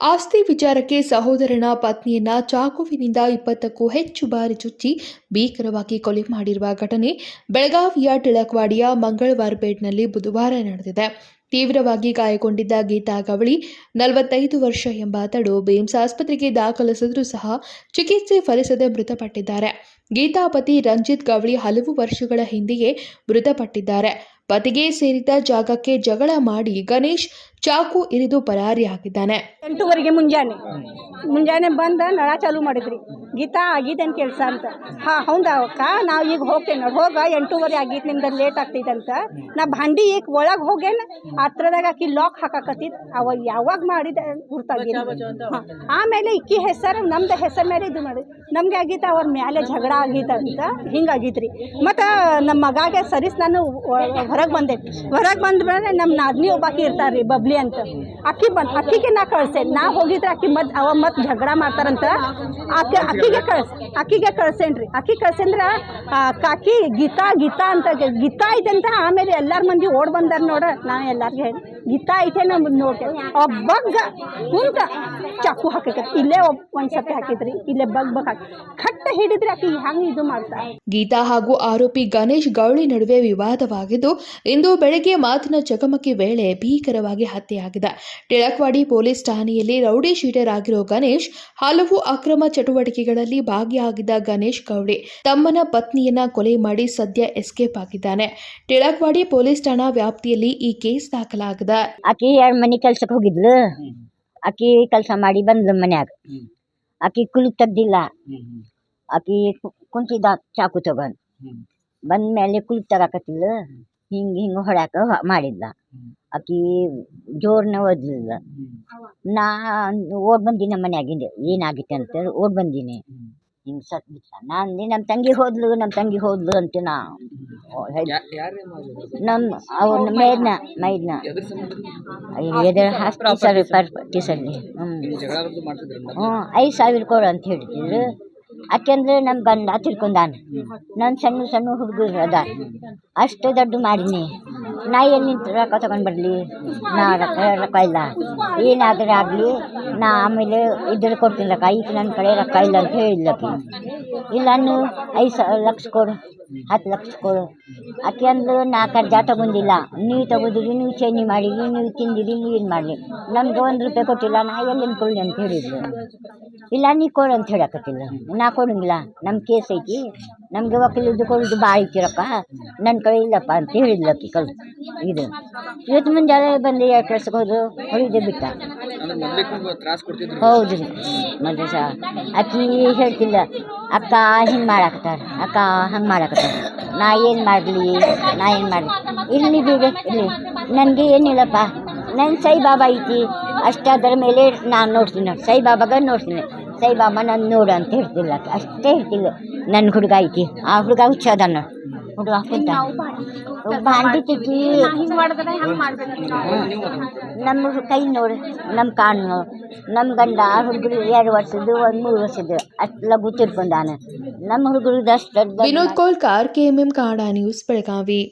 ಆಸ್ತಿ ವಿಚಾರಕ್ಕೆ ಸಹೋದರನ ಪತ್ನಿಯನ್ನ ಚಾಕುವಿನಿಂದ ಇಪ್ಪತ್ತಕ್ಕೂ ಹೆಚ್ಚು ಬಾರಿ ಚುಚ್ಚಿ ಭೀಕರವಾಗಿ ಕೊಲೆ ಮಾಡಿರುವ ಘಟನೆ ಬೆಳಗಾವಿಯ ಟಿಳಕ್ವಾಡಿಯ ಮಂಗಳವಾರಪೇಟ್ನಲ್ಲಿ ಬುಧವಾರ ನಡೆದಿದೆ. ತೀವ್ರವಾಗಿ ಗಾಯಗೊಂಡಿದ್ದ ಗೀತಾ ಗವಳಿ ನಲವತ್ತೈದು ವರ್ಷ ಎಂಬಾತಡು ಬೇಮ್ಸ್ ಆಸ್ಪತ್ರೆಗೆ ದಾಖಲಿಸಿದರೂ ಸಹ ಚಿಕಿತ್ಸೆ ಫಲಿಸದೆ ಮೃತಪಟ್ಟಿದ್ದಾರೆ. ಗೀತಾ ಪತಿ ರಂಜಿತ್ ಗವಳಿ ಹಲವು ವರ್ಷಗಳ ಹಿಂದೆಯೇ ಮೃತಪಟ್ಟಿದ್ದಾರೆ. ಪತಿಗೆ ಸೇರಿದ ಜಾಗಕ್ಕೆ ಜಗಳ ಮಾಡಿ ಗಣೇಶ್ ಚಾಕು ಇರಿದು ಪರಾರಿಯಾಗಿದ್ದಾನೆ ಎಂಟೂವರೆಗೆ ಮುಂಜಾನೆ. ಮುಂಜಾನೆ ಬಂದ ನಳ ಚಾಲು ಮಾಡಿದ್ರಿ. ಗೀತಾ ಆಗೀತೇನು ಕೆಲಸ ಅಂತ. ಹಾ ಹೌದಾ ಅಕ್ಕ? ನಾವು ಈಗ ಹೋಗ್ತೇನೆ ನೋಡಿ. ಹೋಗ ಎಂಟೂವರೆ ಆಗಿತ್ತು ನಿಮ್ದು ಲೇಟ್ ಆಗ್ತೈತೆ ಅಂತ. ನಾ ಭಾಂಡಿ ಈಗ ಒಳಗೆ ಹೋಗೇನ ಹತ್ರದಾಗ ಆಕಿ ಲಾಕ್ ಹಾಕಾಕತ್ತಿದ್. ಅವ ಯಾವಾಗ ಮಾಡಿದ ಗುರ್ತಾಗಿಲ್ಲ ಆಮೇಲೆ ಇಕ್ಕಿ ಹೆಸರು ನಮ್ದು ಹೆಸರು ಮೇಲೆ ಇದು ಮಾಡಿ. ನಮ್ಗೆ ಆಗಿತ್ತು ಅವ್ರ ಮೇಲೆ ಜಗಳ ಆಗಿತ್ತಂತ ಅಂತ ಹಿಂಗಾಗಿದ್ರಿ ಆಗೀತ್ರಿ. ಮತ್ತು ನಮ್ಮ ಮಗಾಗೆ ಸರಿಸ್ ನಾನು ಹೊರಗೆ ಬಂದೆ. ಹೊರಗೆ ಬಂದ ಮೇಲೆ ನಮ್ಮ ನಾದ್ನಿ ಒಬ್ಬಾಕಿ ಇರ್ತಾರೆ ರೀ ಬಬ್ಲಿ. ಅಂತ. ಅಕ್ಕಿ ಬಂದು ಅಕ್ಕಿಗೆ ನಾ ಕಳ್ಸೆ. ನಾ ಹೋಗಿದ್ರೆ ಅಕ್ಕಿ ಮದ್ ಅವ ಮತ್ತೆ ಜಗಳ ಮಾಡ್ತಾರಂತ. ಅಕ್ಕಿ ಅಕ್ಕಿಗೆ ಕಳ್ಸ ಅಕ್ಕಿಗೆ ಕಳ್ಸೇನ್ರಿ. ಅಕ್ಕಿ ಕಳ್ಸಂದ್ರ ಕಾಕಿ ಗೀತಾ ಗೀತಾ ಅಂತ ಗೀತಾ ಇದೆ ಅಂತ ಆಮೇಲೆ ಎಲ್ಲರ ಮಂದಿ ಓಡ್ ಬಂದಾರ ನೋಡ ನಾ ಎಲ್ಲಾರ್ಗೆ ಹೇಳಿ ಗೀತಾ ಐತೆ ನೋಡಿ ನೋಡ್ತೆ ಬಗ್ಗ ಕುಂತ ಚಾಕು ಹಾಕೈತಿ ಇಲ್ಲೇ ಒಂದು ಹಾಕಿದ್ರಿ ಇಲ್ಲೇ ಬಗ್ ಬಗ್ ಹಾಕಿ ಕಟ್ಟ ಹಿಡಿದ್ರೆ ಆಕೆ ಹಂಗೆ ಇದು ಗೀತಾ ಹಾಗೂ ಆರೋಪಿ ಗಣೇಶ್ ಗೌಳಿ ನಡುವೆ ವಿವಾದವಾಗಿದ್ದು, ಇಂದು ಬೆಳಗ್ಗೆ ಮಾತಿನ ಚಕಮಕಿ ವೇಳೆ ಭೀಕರವಾಗಿ ಹತ್ಯೆಯಾಗಿದೆ. ಟಿಳಕ್ವಾಡಿ ಪೊಲೀಸ್ ಠಾಣೆಯಲ್ಲಿ ರೌಡಿ ಶೀಟರ್ ಆಗಿರೋ ಗಣೇಶ್, ಹಲವು ಅಕ್ರಮ ಚಟುವಟಿಕೆಗಳಲ್ಲಿ ಭಾಗಿಯಾಗಿದ್ದ ಗಣೇಶ್ ಗೌಳಿ, ತಮ್ಮನ ಪತ್ನಿಯನ್ನ ಕೊಲೆ ಮಾಡಿ ಸದ್ಯ ಎಸ್ಕೇಪ್ ಆಗಿದ್ದಾನೆ. ಟಿಳಕ್ವಾಡಿ ಪೊಲೀಸ್ ಠಾಣಾ ವ್ಯಾಪ್ತಿಯಲ್ಲಿ ಈ ಕೇಸ್ ದಾಖಲಾಗಿದೆ. ಆಕಿ ಎರಡು ಮನೆ ಕೆಲ್ಸಕ್ಕೆ ಹೋಗಿದ್ಲು? ಆಕಿ ಕೆಲಸ ಮಾಡಿ ಬಂದ್ಲು ಮನ್ಯಾಗ. ಆಕಿ ಕುಲಿ ತೆಗ್ದಿಲ್ಲ. ಆಕಿ ಕುಂತಿದ್ದ ಚಾಕು ತಗೊಂಡು. ಬಂದ ಮೇಲೆ ಕುಲಿ ತಗಾಕತ್ತಿಲ್ಲ ಹಿಂಗೆ ಹಿಂಗೆ ಹೊಡ್ಯಾಕ ಮಾಡಿದ್ಲ. ಆಕಿ ಜೋರ್ನ ಓದ್ಲಿಲ್ಲ. ನಾ ಓಡ್ ಬಂದಿನ ನಮ್ಮ ಮನ್ಯಾಗಿಂದ. ಏನಾಗಿತ್ತು ಅಂತ ಓಡ್ ಬಂದೀನಿ. ಹಿಂಗೆ ಸತ್ ಬಿಟ್ಟ ನಾ ಅಂದೆ ನಮ್ಮ ತಂಗಿ ಹೋದ್ಲು ನಮ್ಮ ತಂಗಿ ಹೋದ್ಲು ಅಂತ ನಾ ನಮ್ಮ ಅವ್ರ ಮೈದ್ನ ಮೈದ್ನ ಎದುರು ಹಾಸ್ಪಿಟಲ್ ಹ್ಞೂ ಹ್ಞೂ ಐದು ಸಾವಿರ ಕೊಡು ಅಂತ ಹೇಳ್ತಿದ್ರು ಯಾಕೆಂದ್ರೆ ನಮ್ಮ ಗಂಡ ತಿಳ್ಕೊಂಡಾನ. ನನ್ನ ಸಣ್ಣ ಸಣ್ಣ ಹುಡುಗರು ಅದ. ಅಷ್ಟು ದೊಡ್ಡ ಮಾಡೀನಿ. ನಾ ಎಲ್ಲಿ ನಿಂತು ರೊಕ್ಕ ತಗೊಂಡು ಬರಲಿ? ನಾ ರೊಕ್ಕ ರೊಕ್ಕ ಇಲ್ಲ. ಏನಾದರೂ ಆಗಲಿ, ನಾ ಆಮೇಲೆ ಇದ್ರ ಕೊಡ್ತೀನಿ ರೊಕ್ಕ. ಈಗ ನನ್ನ ಕಡೆ ರೊಕ್ಕ ಇಲ್ಲ ಅಂತ ಹೇಳಿದ್ಲಕಿ ಇಲ್ಲ ನೀವು ಐದು ಸಾವಿರ ಲಕ್ಷ ಕೊಡು. ಹತ್ತು ಲಕ್ಷ ಕೊಡು. ಆಕೆ ಅಂದ್ಲು, ನಾ ಕರ್ಜ ತಗೊಂಡಿಲ್ಲ. ನೀವು ತಗೋದಿರಿ, ನೀವು ಚೇಂಜ್ ಮಾಡಿರಿ ನೀವು ತಿಂದಿರಿ, ನೀವು ಏನು ಮಾಡಲಿ. ನಮ್ಗೆ ಒಂದು ರೂಪಾಯಿ ಕೊಟ್ಟಿಲ್ಲ, ನಾ ಎಲ್ಲಿ ಕೊಡಲಿ ಅಂತ ಹೇಳಿದ್ಲು. ಇಲ್ಲ ನೀ ಕೊಡು ಅಂತ ಹೇಳಕತ್ತಿಲ್ಲ ನಾ ಕೊಡಂಗಿಲ್ಲ. ನಮ್ಮ ಕೇಸ್ ಐತಿ ನಮಗೆ ವಕೀಲದ್ದು ಕೊಡೋದು ಭಾಳ ಐತಿರಪ್ಪ ನನ್ನ ಕಡೆ ಇಲ್ಲಪ್ಪ ಅಂತ ಹೇಳಿದ್ಲಕ್ಕಿ ಕಲ್ ಇದು. ಇವತ್ತು ಮುಂಜಾನೆ ಬಂದು ಕೆಲ್ಸಕ್ಕೆ ಹೋದ್ರು ಹೊಡಿದೆ ಬಿಟ್ಟ. ಹೌದು ರೀ. ಸಹ ಆಕಿ ಹೇಳ್ತಿಲ್ಲ ಅಕ್ಕ ಹಿಂಗೆ ಮಾಡಾಕತ್ತಾರ. ಅಕ್ಕ ಹಂಗೆ ಮಾಡಾಕತ್ತಾರ. ನಾ ಏನು ಮಾಡಲಿ? ನಾ ಏನು ಮಾಡಲಿ? ಇಲ್ಲಿ ಬಿಡು ಇಲ್ಲಿ ನನಗೆ ಏನಿಲ್ಲಪ್ಪ. ನನ್ನ ಸಾಯಿಬಾಬಾ ಐತಿ. ಅಷ್ಟಾದ್ರ ಮೇಲೆ ನಾನು ನೋಡ್ತೀನಿ ಸೈಬಾಬಾಗ ನೋಡ್ತೀನಿ. ಸಾಯಿಬಾಬಾ ನಾನು ನೋಡು ಅಂತ ಹೇಳ್ತಿಲ್ಲ. ಅಷ್ಟೇ ಹೇಳ್ತಿಲ್ಲ ನನ್ನ ಹುಡುಗ ಐತಿ. ಆ ಹುಡುಗ ಹುಚ್ಚದ ನೋಡಿ ಹುಡುಗ ಕುಂತ ಬಾಂಡಿತೈತಿ ನಮ್ಮ ಕೈ ನೋಡು. ನಮ್ಮ ಕಾಣ್ ನೋಡು. ನಮ್ಮ ಗಂಡ ಹುಡುಗರು ಎರಡು ವರ್ಷದ್ದು ಒಂದು ಮೂರು ವರ್ಷದ್ದು. ಅಷ್ಟು ಲಘು ತಿರ್ಕೊಂಡಾನ ನಮ್ಮ ಹುಡುಗರದ್ದು ಅಷ್ಟು ವಿನೋದ್ ಕೋಲ್ಕಾರ್ ಕೆಎಂಎಂ ಕಾಡ ನ್ಯೂಸ್ ಬೆಳಗಾವಿ.